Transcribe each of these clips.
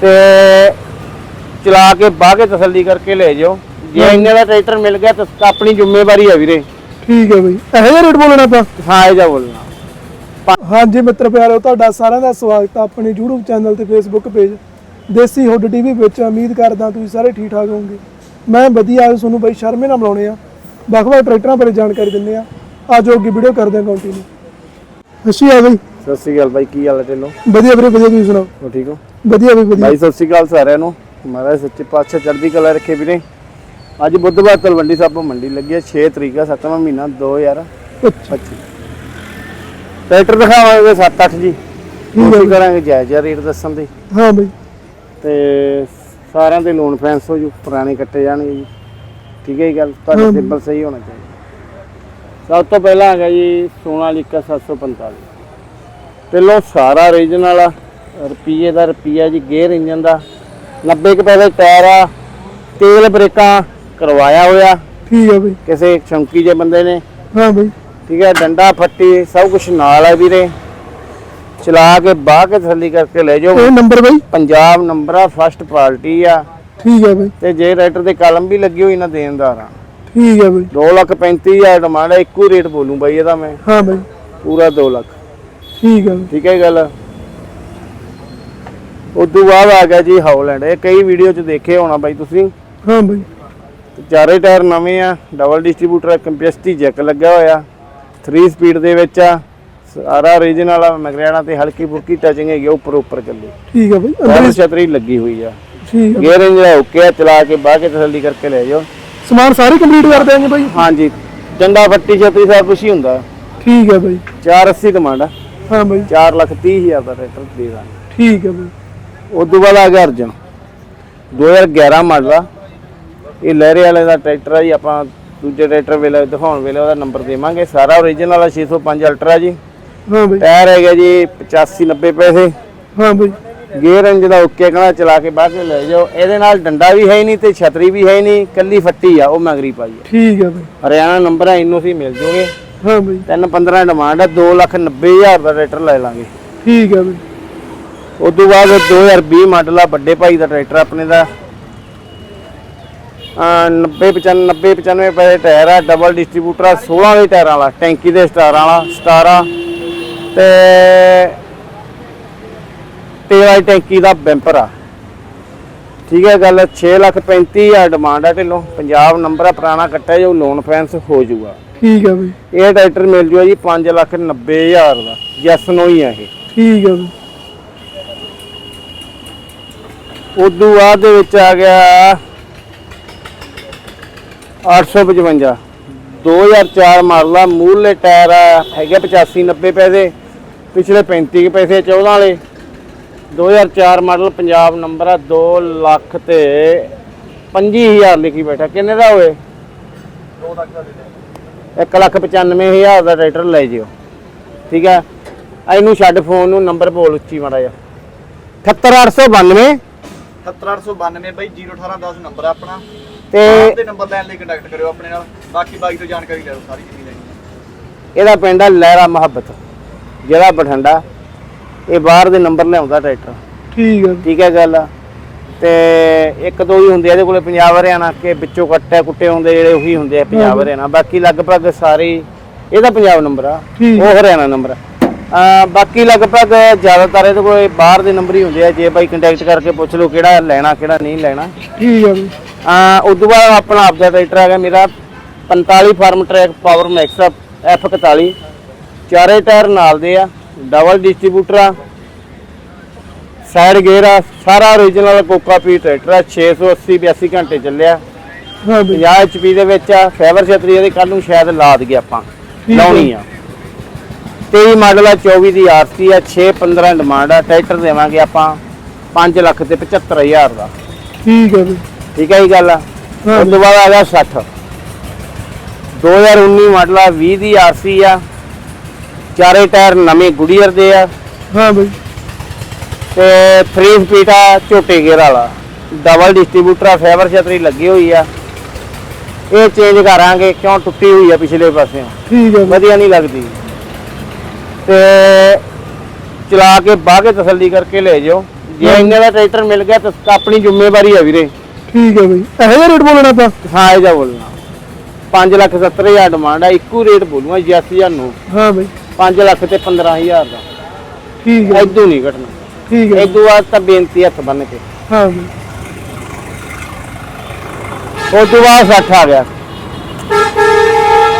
ਤੇ ਚਲਾ ਕੇ ਬਾਹ ਕੇ ਤਸੱਲੀ ਕਰਕੇ ਲੈ ਜਾਓ। ਜੇ ਇੰਨੇ ਦਾ ਟਰੈਕਟਰ ਮਿਲ ਗਿਆ ਤਾਂ ਆਪਣੀ ਜ਼ਿੰਮੇਵਾਰੀ ਹੈ ਵੀਰੇ। ਠੀਕ ਹੈ ਬਈ। ਇਹੋ ਜਿਹਾ ਰੇਟ ਬੋਲਣਾ ਆਪਾਂ? ਹਾਂ ਇਹ ਜਾ ਬੋਲਣਾ। ਹਾਂਜੀ ਮਿੱਤਰ ਪਿਆਰੋ ਤੁਹਾਡਾ ਸਾਰਿਆਂ ਦਾ ਸਵਾਗਤ ਹੈ ਆਪਣੇ YouTube ਚੈਨਲ ਤੇ Facebook page Desi hood TV ਵਿੱਚ ਉਮੀਦ ਕਰਦਾ ਤੁਸੀਂ ਸਾਰੇ ਠੀਕ ਠਾਕ ਹੋਵੋਗੇ। ਮੈਂ ਵਧੀਆ ਅੱਜ ਤੁਹਾਨੂੰ ਬਈ ਸ਼ਰਮੇ ਨਾਲ ਮਿਲਾਉਣੇ ਆ। ਵੱਖ-ਵੱਖ ਟਰੈਕਟਰਾਂ ਬਾਰੇ ਜਾਣਕਾਰੀ ਦਿੰਦੇ ਆ। ਅੱਜ ਅੱਗੇ ਵੀਡੀਓ ਕਰਦੇ ਆ ਕੰਟੀਨਿਊ ਅੱਛੀ ਆ ਬਈ। ਸਤਿ ਸ਼੍ਰੀ ਅਕਾਲ ਬਾਈ ਕੀ ਹਾਲ ਹੈ ਤੈਨੂੰ? ਵਧੀਆ ਵੀਰੇ ਵਧੀਆ ਤੁਸੀਂ ਸੁਣਾਓ? ਹੋ ਠੀਕ ਹੋ? ਵਧੀਆ ਬਈ ਵਧੀਆ। ਬਾਈ ਸਤਿ ਸ਼੍ਰੀ ਅਕਾਲ ਸਾਰਿਆਂ ਨੂੰ। ਮਹਾਰਾਜ ਸੱਚੇ ਪਾਤਸ਼ਾਹ ਚੜ੍ਹਦੀ ਕਲਾ ਰੱਖੇ ਵੀਰੇ। ਅੱਜ ਬੁੱਧਵਾਰ ਤਲਵੰਡੀ ਸਾਬੋ ਮੰਡੀ ਲੱਗੀ ਹੈ 6 ਤਰੀਕ ਆ 7ਵਾਂ ਮਹੀਨਾ 2025 ਟਰੈਕਟਰ ਦਿਖਾਵਾਂਗੇ 7-8 ਜੀ। ਕੀ ਕਰਾਂਗੇ ਜਾਇਜ਼ ਰੇਟ ਦੱਸਣ ਦੀ। ਹਾਂ ਬਈ। ਤੇ ਸਾਰਿਆਂ ਦੇ ਲੋਨ ਫੈਂਸ ਹੋ ਜੂ ਪੁਰਾਣੇ ਕੱਟੇ ਜਾਣਗੇ ਜੀ। ਠੀਕ ਹੈ ਜੀ ਗੱਲ ਤੁਹਾਡਾ ਹਾਂ। ਸਿੰਬਲ ਸਹੀ ਹੋਣਾ ਚਾਹੀਦਾ। ਸਭ ਤੋਂ ਪਹਿਲਾਂ ਹੈਗਾ ਜੀ ਸੋਨਾਲੀਕਾ 745 ਪਹਿਲੋਂ ਸਾਰਾ ਰੀਜਨਲ ਆ ਰੁਪਈਏ ਦਾ ਰੁਪਈਆ ਜੀ ਗੇਅਰ ਇੰਜਨ ਦਾ। 90 ਕੁ ਪੈਸੇ ਟਾਇਰ ਆ ਤੇਲ ਬ੍ਰੇਕਾਂ ਕਰਵਾਇਆ ਹੋਇਆ। ਠੀਕ ਹੈ ਬਈ। ਕਿਸੇ ਸ਼ੌਂਕੀ ਜੇ ਬੰਦੇ ਨੇ। ਹਾਂ ਬਈ। ਠੀਕ ਹੈ ਡੰਡਾ ਫੱਟੀ ਸਭ ਕੁਝ ਨਾਲ ਹੈ ਵੀਰੇ। ਚਲਾ ਕੇ ਬਾਹ ਕੇ ਥੱਲੀ ਕਰਕੇ ਲੈ ਜਾਓ। ਇਹ ਨੰਬਰ ਬਈ? ਪੰਜਾਬ ਨੰਬਰ ਆ ਫਸਟ ਪਾਰਟੀ ਆ। ਠੀਕ ਹੈ ਬਈ। ਤੇ ਜੇ ਰਾਈਟਰ ਦੇ ਕਲਮ ਵੀ ਲੱਗੀ ਹੋਈ ਨਾ ਦੇਣਦਾਰ ਆ ਠੀਕ ਹੈ ਬਈ। 2 ਲੱਖ 35000 ਡਿਮਾਂਡ ਹੈ ਇੱਕੋ ਰੇਟ ਬੋਲੂੰ ਬਾਈ ਇਹਦਾ ਮੈਂ। ਹਾਂ ਬਈ। ਪੂਰਾ 2 ਲੱਖ। ਠੀਕ ਹੈ ਠੀਕ ਹੈ ਗੱਲ। ਉਦੋਂ ਬਾਅਦ ਆ ਗਿਆ ਜੀ ਹਾਉਲੈਂਡ ਇਹ ਕਈ ਵੀਡੀਓ 'ਚ ਦੇਖੇ ਹੋਣਾ ਬਾਈ ਤੁਸੀਂ। ਹਾਂ ਬਈ। ਚਾਰੇ ਟਾਇਰ ਨਵੇਂ ਆ। ਡਬਲ ਡਿਸਟ੍ਰੀਬਿਊਟਰ ਕੰਪੈਸਿਟੀ ਜੈਕ ਲੱਗਾ ਹੋਇਆ। 3 ਸਪੀਡ ਦੇ ਵਿੱਚ ਆ। ਸਾਰਾ ਓਰੀਜਨਲ ਆ ਮਗਰਿਆਣਾ ਤੇ ਹਲਕੀ ਫੁਲਕੀ ਟਚਿੰਗ ਹੈਗੀ ਉੱਪਰ ਉੱਪਰ ਚੱਲੀ। ਠੀਕ ਹੈ ਬਈ। ਅੰਦਰ ਛਤਰੀ ਲੱਗੀ ਹੋਈ ਆ। ਠੀਕ ਹੈ ਗੇਅਰ ਇੰਜਨ ਓਕੇ ਆ ਚਲਾ ਕੇ ਬਾਹ ਕੇ ਤਸੱਲੀ ਕਰਕੇ ਲੈ ਜਾਓ। ਸਮਾਨ ਸਾਰੇ ਕੰਪਲੀਟ ਕਰ ਦਿਆਂਗੇ ਬਈ। ਹਾਂਜੀ। ਡੰਡਾ ਫੱਟੀ ਛਤਰੀ ਸਭ ਕੁਛ ਹੀ ਹੁੰਦਾ। ਠੀਕ ਹੈ ਬਈ। 480 ਡਿਮਾਂਡ ਆ। ਹਾਂ ਬਈ। 4 ਲੱਖ 30 ਹਜ਼ਾਰ ਦਾ ਟਰੈਕਟਰ ਦੇ ਦਾਂਗੇ। ਠੀਕ ਹੈ ਬਈ। ਉਦੋਂ ਬਾਅਦ ਆ ਗਿਆ ਅਰਜਨ। 2011 ਮਾਡਲ ਆ ਇਹ ਲਹਿਰੇ ਵਾਲੇ ਦਾ ਟਰੈਕਟਰ ਆ ਜੀ ਆਪਾਂ ਦੂਜੇ ਟਰੈਕਟਰ ਵੇਲੇ ਦਿਖਾਉਣ ਵੇਲੇ ਉਹਦਾ ਨੰਬਰ ਦੇਵਾਂਗੇ। ਸਾਰਾ ਓਰੀਜਨਲ ਆ 605 ਅਲਟਰਾ ਜੀ। ਹਾਂ ਬਈ। ਟਾਇਰ ਹੈਗਾ ਜੀ 85 90 ਪੈਸੇ। ਹਾਂ ਬਈ। ਗੇਅਰ ਇੰਜ ਦਾ ਓਕੇ ਕਹਣਾ ਚਲਾ ਕੇ ਬਾਹਰ ਲੈ ਜਾਓ। ਇਹਦੇ ਨਾਲ ਡੰਡਾ ਵੀ ਹੈ ਨਹੀਂ ਤੇ ਛਤਰੀ ਵੀ ਹੈ ਹੀ ਨਹੀਂ। ਕੱਲੀ ਫੱਟੀ ਆ ਉਹ ਮਗਰੀ ਪਾਈ ਆ। ਠੀਕ ਹੈ ਬਈ। ਹਰਿਆਣਾ ਨੰਬਰ ਆ ਇਹਨੂੰ ਸੀ ਮਿਲ ਜੂਗੇ। ਹਾਂ ਬਈ। 3 15 ਡਿਮਾਂਡ ਆ 2 ਲੱਖ 90 ਹਜ਼ਾਰ ਦਾ ਟਰੈਕਟਰ ਲੈ ਲਾਂਗੇ। ਠੀਕ ਹੈ ਬਈ। ਉਦੋਂ ਬਾਅਦ 2020 ਮਾਡਲ ਆ ਵੱਡੇ ਭਾਈ ਦਾ ਟਰੈਕਟਰ ਆਪਣੇ ਦਾ। ਆ 90 95 90 95 ਪੈਸੇ ਟਾਇਰ ਆ ਡਬਲ ਡਿਸਟ੍ਰੀਬਿਊਟਰ ਆ 16 ਦੇ ਟਾਇਰਾਂ ਵਾਲਾ ਟੈਂਕੀ ਦੇ ਸਟਾਰਾਂ ਵਾਲਾ ਸਟਾਰ ਆ ਤੇ ਤੇਲ ਵਾਲੀ ਟੈਂਕੀ ਦਾ ਬੈਂਪਰ ਆ। ਠੀਕ ਹੈ ਗੱਲ 6 ਲੱਖ 35 ਹਜ਼ਾਰ ਡਿਮਾਂਡ ਆ ਢਿੱਲੋਂ। ਪੰਜਾਬ ਨੰਬਰ ਆ ਪੁਰਾਣਾ ਕੱਟਿਆ ਜੋ ਲੋਨ ਫੈਂਸ ਹੋ ਜਾਊਗਾ। ਠੀਕ ਹੈ ਬਈ। ਇਹ ਟਰੈਕਟਰ ਮਿਲ ਜੂਗਾ ਜੀ 5 ਲੱਖ 90 ਹਜ਼ਾਰ ਦਾ। ਜੈਸ ਨੋ ਹੀ ਆ ਇਹ। ਠੀਕ ਹੈ ਬਈ। ਉਦੋਂ ਬਾਅਦ ਦੇ ਵਿੱਚ ਆ ਗਿਆ 855 2004 ਮਾਡਲ ਆ ਮੂਹਰਲੇ ਟਾਇਰ ਹੈਗੇ 85 90 ਪੈਸੇ ਪਿਛਲੇ 35 ਕੁ ਪੈਸੇ 14 ਵਾਲੇ। 2004 ਮਾਡਲ ਪੰਜਾਬ ਨੰਬਰ ਆ 2 ਲੱਖ ਤੇ 25000 ਲਿਖੀ ਬੈਠਾ। ਕਿੰਨੇ ਦਾ ਹੋਏ 2 ਲੱਖ ਦਾ ਦੇ 1 ਲੱਖ 95000 ਦਾ ਟਰੈਕਟਰ ਲੈ ਜਿਓ। ਠੀਕ ਹੈ ਇਹਨੂੰ ਛੱਡ ਫੋਨ ਨੂੰ ਨੰਬਰ ਬੋਲ ਉੱਚੀ ਮਾੜਾ ਜਿਹਾ। 78892 78892 ਬਾਈ 01810 ਨੰਬਰ ਆ ਆਪਣਾ। ਤੇ ਦੇ ਨੰਬਰ ਲੈਣ ਲਈ ਕੰਟੈਕਟ ਕਰਿਓ ਆਪਣੇ ਨਾਲ। ਬਾਕੀ ਬਾਈ ਤੋਂ ਜਾਣਕਾਰੀ ਲੈ ਲਓ ਸਾਰੀ ਜਿੰਨੀ ਲੈਣੀ ਹੈ ਇਹਦਾ ਪਿੰਡ ਆ ਲਹਿਰਾ ਮੁਹੱਬਤ ਜਿਹੜਾ ਬਠਿੰਡਾ। ਇਹ ਬਾਹਰ ਦੇ ਨੰਬਰ ਲਿਆਉਂਦਾ ਟਰੈਕਟਰ। ਠੀਕ ਹੈ ਠੀਕ ਹੈ ਗੱਲ। ਤੇ ਇੱਕ ਦੋ ਹੀ ਹੁੰਦੇ ਆ ਇਹਦੇ ਕੋਲੇ ਪੰਜਾਬ ਹਰਿਆਣਾ ਕੇ ਵਿੱਚੋਂ ਕੱਟੇ ਕੁੱਟੇ ਹੁੰਦੇ ਜਿਹੜੇ ਉਹੀ ਹੁੰਦੇ ਆ ਪੰਜਾਬ ਹਰਿਆਣਾ ਬਾਕੀ ਲਗਭਗ ਸਾਰੇ ਇਹਦਾ ਪੰਜਾਬ ਨੰਬਰ ਆ। ਉਹ ਹਰਿਆਣਾ ਨੰਬਰ ਆ। ਬਾਕੀ ਲਗਭਗ ਜ਼ਿਆਦਾਤਰ ਇਹਦੇ ਕੋਲੇ ਬਾਹਰ ਦੇ ਨੰਬਰ ਹੀ ਹੁੰਦੇ ਆ। ਜੇ ਬਾਈ ਕੰਟੈਕਟ ਕਰਕੇ ਪੁੱਛ ਲਓ ਕਿਹੜਾ ਲੈਣਾ ਕਿਹੜਾ ਨਹੀਂ ਲੈਣਾ। ਠੀਕ ਬਈ ਆ ਉਦੋਂ ਬਾਅਦ ਆਪਣਾ ਆਪਦਾ ਟਰੈਕਟਰ ਹੈਗਾ ਮੇਰਾ 45 Farmtrac power Max F41 ਚਾਰੇ ਟਾਇਰ ਨਾਲ ਦੇ ਆ। ਡਬਲ ਡਿਸਟ੍ਰੀਬਿਊਟਰ ਆ ਸਾਈਡ ਗੇਅਰ ਆ ਸਾਰਾ origignal ਕੋਕਾ ਪੀ ਟਰੈਕਟਰ ਆ 680 82 ਘੰਟੇ ਚੱਲਿਆ। ਹਾਂ ਬਈ 50 HP ਦੇ ਵਿੱਚ ਆ ਫਾਈਬਰ ਛਤਰੀ ਇਹਦੇ ਕੱਲ ਨੂੰ ਸ਼ਾਇਦ ਲਾ ਦਈਏ ਆਪਾਂ। ਲਾਉਣੀ ਆ। 23 ਮਾਡਲ ਆ 24 ਦੀ ਆਰਸੀ ਆ 615 ਡਿਮਾਂਡ ਆ ਟਰੈਕਟਰ ਦੇਵਾਂਗੇ ਆਪਾਂ 5 ਲੱਖ ਤੇ 75000 ਦਾ। ਠੀਕ ਹੈ ਬਈ ਠੀਕ ਹੈ ਇਹ ਗੱਲ? ਆ। ਉਸ ਤੋਂ ਬਾਅਦ ਆ ਗਿਆ 60 2019 ਮਾਡਲ ਆ 20 ਦੀ ਆਰਸੀ ਆ ਚਾਰੇ ਟਾਇਰ ਨਵੇਂ ਗੁਡੀਅਰ ਦੇ ਆ। ਹਾਂ ਬਈ। ਤੇ 3 ਸਪੀਡ ਆ ਝੋਟੇ ਗੇਅਰ ਵਾਲਾ। ਡਬਲ ਡਿਸਟ੍ਰੀਬਿਊਟਰ ਆ ਫਾਈਬਰ ਛਤਰੀ ਲੱਗੀ ਹੋਈ ਆ। ਇਹ ਚੇਂਜ ਕਰਾਂਗੇ ਕਿਉਂ ਟੁੱਟੀ ਹੋਈ ਆ ਪਿਛਲੇ ਪਾਸਿਓਂ? ਠੀਕ ਹੈ ਵਧੀਆ ਨਹੀਂ ਲੱਗਦੀ। ਤੇ ਚਲਾ ਕੇ ਬਾਹ ਕੇ ਤਸੱਲੀ ਕਰਕੇ ਲੈ ਜਾਓ। ਜੇ ਇੰਨੇ ਦਾ ਟਰੈਕਟਰ ਮਿਲ ਗਿਆ ਤਾਂ ਆਪਣੀ ਜ਼ਿੰਮੇਵਾਰੀ ਆ ਵੀਰੇ। ਠੀਕ ਹੈ ਬਈ। ਇਹੋ ਜਿਹਾ ਰੇਟ ਬੋਲਣਾ ਆਪਾਂ? ਹਾਂ ਇਹ ਜਾ ਬੋਲਣਾ। 5 ਲੱਖ 70 ਹਜ਼ਾਰ ਡਿਮਾਂਡ ਆ ਇੱਕੋ ਰੇਟ ਬੋਲੂਗਾ 80000 ਨੂੰ। ਹਾਂ ਬਈ। 5 ਲੱਖ ਤੇ 15000 ਦਾ। ਠੀਕ ਹੈ। ਐਦੋਂ ਨਹੀਂ ਘਟਣਾ ਠੀਕ ਹੈ। ਐਦੋਂ ਬਾਅਦ ਤਾਂ ਬੇਨਤੀ ਹੱਥ ਬੰਨ ਕੇ। ਹਾਂ ਉਸ ਤੋਂ ਬਾਅਦ 60 ਆ ਗਿਆ।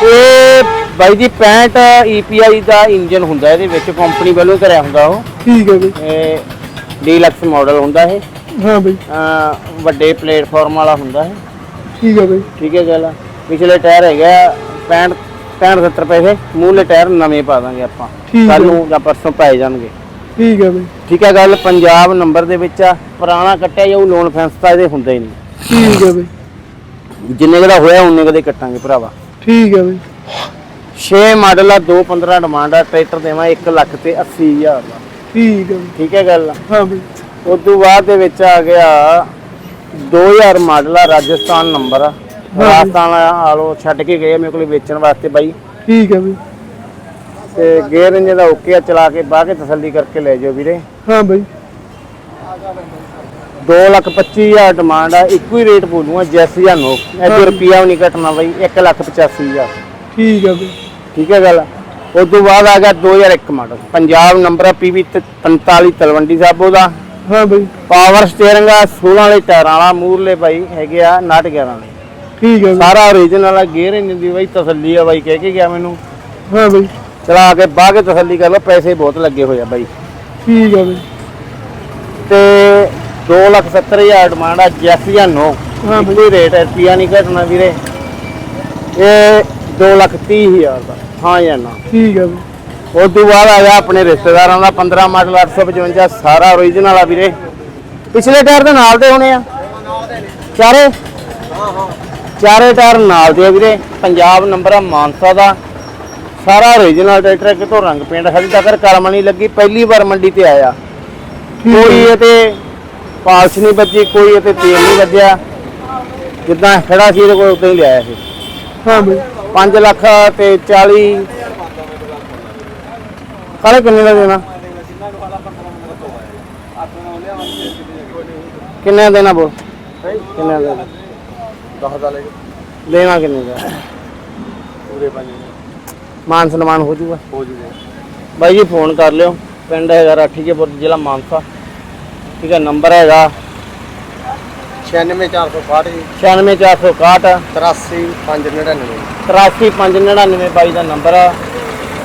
ਇਹ ਬਾਈ ਜੀ 65 EPI ਦਾ ਇੰਜਨ ਹੁੰਦਾ ਇਹਦੇ ਵਿੱਚ ਕੰਪਨੀ ਵੱਲੋਂ ਕਰਿਆ ਹੁੰਦਾ ਉਹ। ਠੀਕ ਹੈ ਬਈ ਇਹ ਡੀਲਕਸ ਮਾਡਲ ਹੁੰਦਾ ਇਹ। ਹਾਂ ਬਈ। ਵੱਡੇ ਪਲੇਟਫਾਰਮ ਵਾਲਾ ਹੁੰਦਾ ਹੈ ਠੀਕ ਹੈ ਬਈ। ਠੀਕ ਹੈ ਗੱਲ ਪਿਛਲੇ ਟਾਇਰ ਹੈਗਾ 65 65 70 ਪੈਸੇ ਮੂਹਲੇ ਟਾਇਰ ਨਵੇਂ ਪਾ ਦਾਂਗੇ ਆਪਾਂ। ਠੀਕ ਹੈ। ਕੱਲ ਨੂੰ ਜਾਂ। ਪਰਸੋਂ ਪਾਏ ਜਾਣਗੇ। ਠੀਕ ਹੈ ਬਈ। ਠੀਕ ਹੈ ਗੱਲ ਪੰਜਾਬ ਨੰਬਰ ਦੇ ਵਿੱਚ ਆ ਪੁਰਾਣਾ ਕੱਟਿਆ ਜਾਊ ਲੋਨ ਫੈਂਸ ਤਾਂ ਇਹਦੇ ਹੁੰਦੇ ਹੀ ਨਹੀਂ। ਠੀਕ ਹੈ ਬਈ। ਜਿੰਨੇ ਕੁ ਦਾ ਹੋਇਆ ਉਨੇ ਕੁ ਦੇ ਕੱਟਾਂਗੇ ਭਰਾਵਾ। ਠੀਕ ਹੈ ਬਈ। 6 ਮਾਡਲ ਆ 215 ਡਿਮਾਂਡ ਆ ਟਰੈਕਟਰ ਦੇਵਾਂ 1 ਲੱਖ ਤੇ 80 ਹਜ਼ਾਰ ਦਾ। ਠੀਕ ਹੈ ਬਈ। ਠੀਕ ਹੈ ਗੱਲ? ਹਾਂ ਬਈ। ਉਸ ਤੋਂ ਬਾਅਦ ਦੇ ਵਿੱਚ ਆ ਗਿਆ 2000 ਮਾਡਲ ਆ ਰਾਜਸਥਾਨ ਨੰਬਰ ਆ। ਰਾਜਸਥਾਨ ਆਲੋ ਛੱਡ ਕੇ ਗਏ ਆ ਮੇਰੇ ਕੋਲ ਵੇਚਣ ਵਾਸਤੇ ਬਾਈ। ਠੀਕ ਹੈ ਬਈ ਤੇ ਗੇਅਰ ਇੰਜਨ ਦਾ ਓਕੇ ਆ ਚਲਾ ਕੇ ਬਾਹ ਕੇ ਤਸੱਲੀ ਕਰਕੇ ਲੈ ਜਾਓ ਵੀਰੇ। ਹਾਂ ਬਈ। 2 ਲੱਖ 25 ਹਜ਼ਾਰ ਡਿਮਾਂਡ ਆ ਇੱਕੋ ਹੀ ਰੇਟ ਬੋਲੂਗਾ ਜੈਸੀ ਜਾਂ ਨੋ। ਐਦੋਂ ਰੁਪਿਆ ਵੀ ਨਹੀਂ ਘਟਣਾ ਬਾਈ 1 ਲੱਖ 85 ਹਜ਼ਾਰ। ਠੀਕ ਹੈ ਬਈ ਠੀਕ ਹੈ ਗੱਲ? ਉਸ ਤੋਂ ਬਾਅਦ ਆ ਗਿਆ 2001 ਮਾਡਲ ਪੰਜਾਬ ਨੰਬਰ ਆ ਪੀਵੀ 45 ਤਲਵੰਡੀ ਸਾਬੋ ਦਾ। ਹਾਂ ਬਈ। ਪਾਵਰ ਸਟੀਅਰਿੰਗ ਆ 16 ਵਾਲੇ ਟਾਇਰਾਂ ਵਾਲਾ ਮੂਰਲੇ ਬਾਈ ਹੈਗੇ ਆ 911 ਵਾਲੇ। ਠੀਕ ਹੈ ਸਾਰਾ ਓਰੀਜਨਲ ਆ ਗੇਅਰ ਇੰਜਨ ਦੀ ਬਾਈ ਤਸੱਲੀ ਆ ਬਾਈ ਕਹਿ ਕੇ ਗਿਆ ਮੈਨੂੰ। ਹਾਂ ਬਈ। ਚਲਾ ਕੇ ਬਾਹ ਕੇ ਤਸੱਲੀ ਕਰ ਲਓ ਪੈਸੇ ਬਹੁਤ ਲੱਗੇ ਹੋਏ ਆ ਬਾਈ। ਠੀਕ ਹੈ ਬਈ। ਤੇ 270000 ਡਿਮਾਂਡ ਆ ਜੈਸੀਆ ਨੋ। ਹਾਂ ਬਈ। ਇੱਕੋ ਰੇਟ ਹੈ ਰੁਪਿਆ ਨਹੀਂ ਘਟਣਾ ਵੀਰੇ। ਇਹ 230000 ਦਾ ਹਾਂ ਜਾਂ ਨਾ। ਠੀਕ ਹੈ ਬਈ। ਉਸ ਤੋਂ ਬਾਅਦ ਆ ਗਿਆ ਆਪਣੇ ਰਿਸ਼ਤੇਦਾਰਾਂ ਦਾ 15 ਮਾਡਲ 855 ਸਾਰਾ ਓਰੀਜਨਲ ਆ ਵੀਰੇ। ਪਿਛਲੇ ਟਾਇਰ ਦੇ ਨਾਲ ਦੇ ਹੋਣੇ ਆ। ਚਾਰੇ? ਚਾਰੇ ਟਾਇਰ ਨਾਲ ਦੇ ਆ ਵੀਰੇ ਪੰਜਾਬ ਨੰਬਰ ਆ ਮਾਨਸਾ ਦਾ। ਸਾਰਾ ਓਰੀਜਨਲ ਟਰੈਕਟਰ ਹੈ, ਕਿਤੋਂ ਰੰਗ ਪੇਂਟ ਹਜੇ ਤੱਕ ਕਲਮ ਨਹੀਂ ਲੱਗੀ ਪਹਿਲੀ ਵਾਰ ਮੰਡੀ ਤੇ ਆਇਆ। ਕੋਈ ਇਹਤੇ ਪਾਲਸ਼ ਨਹੀਂ ਵੱਜੀ ਕੋਈ ਇਹਤੇ ਤੇਲ ਨਹੀਂ ਵੱਜਿਆ। ਜਿੱਦਾਂ ਖੜਾ ਸੀ ਇਹਦੇ ਕੋਲ ਉਦਾਂ ਹੀ ਲਿਆਇਆ ਸੀ। ਹਾਂ ਬਈ। 5 ਲੱਖ ਤੇ 40 ਕਾਲੇ ਕਿੰਨੇ ਦਾ ਦੇਣਾ? ਕਿੰਨੇ ਦਾ ਦੇਣਾ ਬੋਲ? ਕਿੰਨੇ ਦਾ ਦੇਣਾ? 10 ਦਾ ਲੈ ਦੇਣਾ ਕਿੰਨੇ ਦਾ? ਪੂਰੇ ਪੰਜ ਮਾਨ ਸਨਮਾਨ ਹੋ ਜਾਊਗਾ ਹੋ ਜੂਗੇ। ਬਾਈ ਜੀ ਫੋਨ ਕਰ ਲਿਓ। ਪਿੰਡ ਹੈਗਾ ਰਾਠੀਕੇਪੁਰ ਜ਼ਿਲ੍ਹਾ ਮਾਨਸਾ। ਠੀਕ ਹੈ ਨੰਬਰ ਹੈਗਾ 96460 ਜੀ। 96461 83599 83599 ਬਾਈ ਦਾ ਨੰਬਰ ਆ।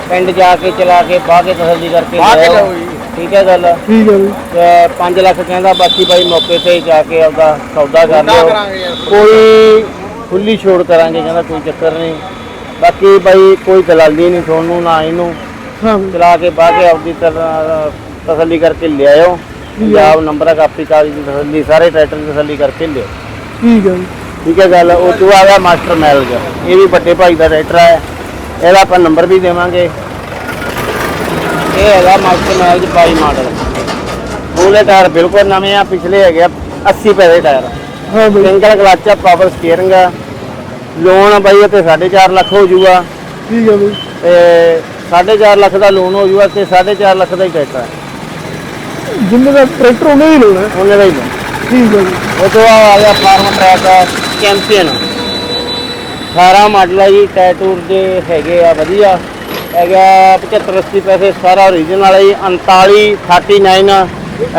ਪਿੰਡ ਜਾ ਕੇ ਚਲਾ ਕੇ ਬਾਹ ਕੇ ਤਸੱਲੀ ਕਰਕੇ ਬਾਹ ਕੇ ਲਿਆਓ। ਲਿਆਓ ਜੀ। ਠੀਕ ਹੈ ਗੱਲ? ਠੀਕ ਹੈ ਤੇ 5 ਲੱਖ ਕਹਿੰਦਾ ਬਾਕੀ ਬਾਈ ਮੌਕੇ ਤੇ ਜਾ ਕੇ ਆਪਦਾ ਸੌਦਾ ਕਰ ਲਿਓ। ਕੋਈ ਖੁੱਲੀ ਛੋੜ ਕਰਾਂਗੇ ਕਹਿੰਦਾ ਕੋਈ ਚੱਕਰ ਨਹੀਂ। ਬਾਕੀ ਬਾਈ ਕੋਈ ਦਲਾਲੀ ਨਹੀਂ ਤੁਹਾਨੂੰ ਨਾ ਇਹਨੂੰ। ਚਲਾ ਕੇ ਬਾਹ ਕੇ ਆਪਦੀ ਤਰ੍ਹਾਂ ਤਸੱਲੀ ਕਰਕੇ ਲਿਆਇਓ। ਪੰਜਾਬ ਨੰਬਰ ਆ ਕਾਪੀ ਕਾਗਜ਼ ਦੀ ਤਸੱਲੀ ਸਾਰੇ ਟਰੈਕਟਰ ਦੀ ਤਸੱਲੀ ਕਰਕੇ ਲਿਓ ਠੀਕ ਹੈ ਠੀਕ ਹੈ ਗੱਲ? ਉਹ ਤੋਂ ਆ ਗਿਆ ਮਾਸਟਰ ਮੈਲਜ ਇਹ ਵੀ ਵੱਡੇ ਭਾਈ ਦਾ ਟਰੈਕਟਰ ਹੈ ਇਹਦਾ ਆਪਾਂ ਨੰਬਰ ਵੀ ਦੇਵਾਂਗੇ। ਇਹ ਹੈਗਾ ਮਾਸਟਰ ਮੈਲਜ 22 ਮਾਡਲ। ਮੂਲੇ ਟਾਇਰ ਬਿਲਕੁਲ ਨਵੇਂ ਆ ਪਿਛਲੇ ਹੈਗੇ ਆ 80 ਪੈਸੇ ਟਾਇਰ। ਹਾਂ ਬਈ। ਸਿੰਗਲ ਕਲਚ ਆ ਪਾਵਰ ਸਟੀਅਰਿੰਗ ਆ। ਲੋਨ ਬਾਈ ਤੇ 4.5 ਲੱਖ ਹੋ ਜਾਊਗਾ ਠੀਕ ਹੈ ਬਈ। ਤੇ 4.5 ਲੱਖ ਦਾ ਲੋਨ ਹੋ ਜਾਊਗਾ ਤੇ 4.5 ਲੱਖ ਦਾ ਹੀ ਟਰੈਕਟਰ ਹੈ ਜਿੰਨੇ ਦਾ ਟਰੈਕਟਰ ਉਹਨੇ ਹੀ ਲੈਣਾ। ਉਹਨੇ ਦਾ ਹੀ ਲੋਨ ਠੀਕ ਹੈ ਬਈ। ਉਹ ਤੋਂ ਆ ਗਿਆ ਫਾਰਮ ਟਰੈਕ ਚੈਂਪੀਅਨ 18 ਮਾਡਲ ਆ ਜੀ ਟੈਟੂਰ ਦੇ ਹੈਗੇ ਆ ਵਧੀਆ। ਹੈਗਾ 75 80 ਪੈਸੇ ਸਾਰਾ ਓਰੀਜਨਲ ਵਾਲਾ ਜੀ 39 39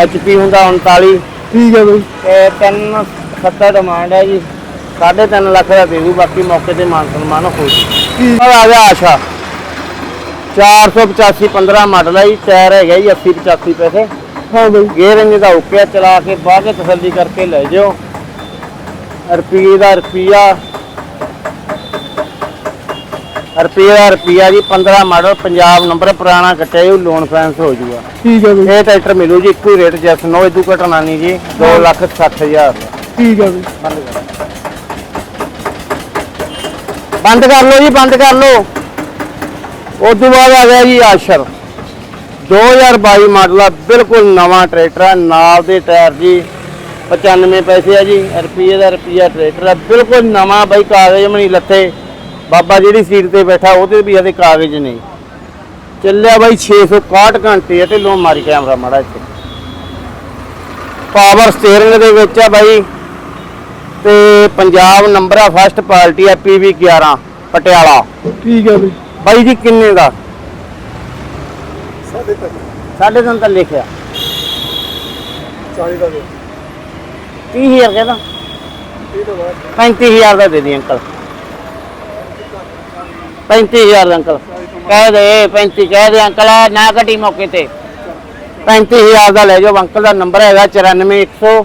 ਐਚਪੀ ਹੁੰਦਾ 39 ਠੀਕ ਹੈ ਬਈ। ਤੇ 3 70 ਡਿਮਾਂਡ ਹੈ ਜੀ 3.5 ਲੱਖ ਦਾ ਦੇ ਦੂ ਬਾਕੀ ਮੌਕੇ ਤੇ ਮਾਨ ਸਨਮਾਨ ਹੋ ਜੂ। ਆ ਗਿਆ ਆਸ਼ਾ। 485 15 ਮਾਡਲ ਹੈ ਜੀ ਟਾਇਰ ਹੈਗਾ ਜੀ 80 85 ਪੈਸੇ। ਹਾਂ ਬਈ। ਗੇਅਰ ਇੰਜ ਦਾ ਓਕੇ ਚਲਾ ਕੇ ਕੇ ਤਸੱਲੀ ਕਰਕੇ ਲੈ ਜਿਓ। ਰੁਪਈਏ ਦਾ ਰੁਪਈਆ ਰੁਪਈਏ ਦਾ ਰੁਪਈਆ ਜੀ 15 ਮਾਡਲ ਪੰਜਾਬ ਨੰਬਰ ਪੁਰਾਣਾ ਕੱਟਿਆ ਜੀ ਲੋਨ ਫਾਈਨੈਂਸ ਹੋ ਜਾਊਗਾ ਠੀਕ ਹੈ ਬਈ। ਇਹ ਟਰੈਕਟਰ ਮਿਲੂ ਜੀ ਇੱਕੋ ਹੀ ਰੇਟ ਜੈਸ ਨੋ ਇਦੂ ਘਟਣਾ ਨਹੀਂ ਜੀ 2 ਲੱਖ 60 ਹਜ਼ਾਰ। ਦਾ ਠੀਕ ਹੈ ਬਈ। ਬੰਦ ਕਰ। ਬੰਦ ਕਰ ਲਓ ਜੀ ਬੰਦ ਕਰ ਲਓ। ਉਸ ਤੋਂ ਬਾਅਦ ਆ ਗਿਆ ਜੀ ਆਸ਼ਰ 2022 ਮਾਡਲ ਆ ਬਿਲਕੁਲ ਨਵਾਂ ਟਰੈਕਟਰ ਆ ਨਾਲ ਦੇ ਟਾਇਰ ਜੀ 95 ਪੈਸੇ ਆ ਜੀ ਰੁਪਈਏ ਦਾ ਰੁਪਈਆ ਟਰੈਕਟਰ ਆ ਬਿਲਕੁਲ ਨਵਾਂ ਬਾਈ ਕਾਗਜ਼ ਮਣੀ ਲੱਥੇ। ਬਾਬਾ ਜਿਹੜੀ ਸੀਟ ਤੇ ਬੈਠਾ ਉਹਦੇ ਵੀ ਇਹਦੇ ਕਾਗਜ਼ ਨਹੀਂ। ਚੱਲਿਆ ਬਾਈ 661 ਘੰਟੇ ਆ ਤੇ ਲੋ ਮਾਰੀ ਕੈਮਰਾ ਮਾੜਾ ਇੱਥੇ। ਪਾਵਰ ਸਟੀਅਰਿੰਗ ਦੇ ਵਿੱਚ ਆ ਬਾਈ ਤੇ ਪੰਜਾਬ ਨੰਬਰ ਆ ਫਸਟ ਪਾਰਟੀ ਆ ਪੀਵੀ 11 ਪਟਿਆਲਾ। ਠੀਕ ਹੈ ਬਈ। ਬਾਈ ਜੀ ਕਿੰਨੇ ਦਾ? ਸਾਡੇ ਤੱਕ ਸਾਢੇ ਤਿੰਨ ਤਾਂ ਲਿਖਿਆ। 40 ਦਾ ਦੇ। 30000 ਕਹਿੰਦਾ। 35000 ਦਾ ਦੇ ਦੀ ਅੰਕਲ। 35000 ਦਾ ਅੰਕਲ। ਕਹਿ ਦੇ 35 ਕਹਿ ਦੇ ਅੰਕਲ ਨਾ ਘਟੀ ਮੌਕੇ ਤੇ। 35000 ਦਾ ਲੈ ਜਾਓ, ਅੰਕਲ ਦਾ ਨੰਬਰ ਹੈਗਾ 94100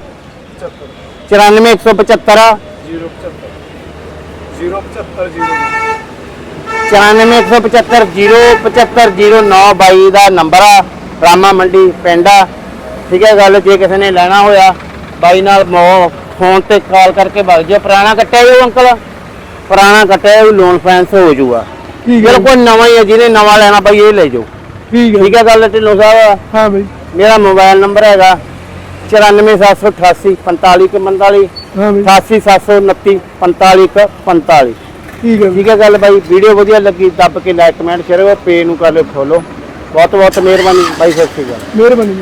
94175 94175 ਬਾਈ ਦਾ ਨੰਬਰ ਆ, ਰਾਮਾ ਮੰਡੀ ਪਿੰਡ ਆ। ਠੀਕ ਹੈ ਗੱਲ, ਜੇ ਕਿਸੇ ਨੇ ਲੈਣਾ ਹੋਇਆ, ਬਾਈ ਨਾਲ ਫੋਨ ਤੇ ਕਾਲ ਕਰਕੇ ਵਗ ਜਾ ਪੁਰਾਣਾ ਕੱਟਿਆ ਜੋ ਅੰਕਲ। ਪੁਰਾਣਾ ਕੱਟਿਆ ਵੀ ਲੋਨ ਫਾਈਨੈਂਸ ਹੋ ਜਾਊਗਾ। ਠੀਕ ਹੈ ਬਿਲਕੁਲ ਨਵਾਂ ਹੀ ਹੈ ਜਿਹਨੇ ਨਵਾਂ ਲੈਣਾ ਬਾਈ ਇਹ ਲੈ ਜਾਓ। ਠੀਕ ਹੈ। ਠੀਕ ਹੈ ਗੱਲ ਢਿੱਲੋਂ ਸਾਹਿਬ? ਹਾਂ ਬਈ। ਮੇਰਾ ਮੋਬਾਈਲ ਨੰਬਰ ਹੈਗਾ 94788 45 45 ਹਾਂ ਬਈ। 88729 45 45 ਠੀਕ ਹੈ ਠੀਕ ਹੈ ਗੱਲ ਬਾਈ ਵੀਡੀਓ ਵਧੀਆ ਲੱਗੀ ਦੱਬ ਕੇ ਲਾਈਕ ਕਮੈਂਟ ਸ਼ੇਅਰ ਕਰੋ ਪੇਜ ਨੂੰ ਕਰ ਲਿਓ ਫੋਲੋ ਬਹੁਤ ਬਹੁਤ ਮਿਹਰਬਾਨੀ ਬਾਈ ਸਤਿ ਸ਼੍ਰੀ ਅਕਾਲ। ਮਿਹਰਬਾਨੀ।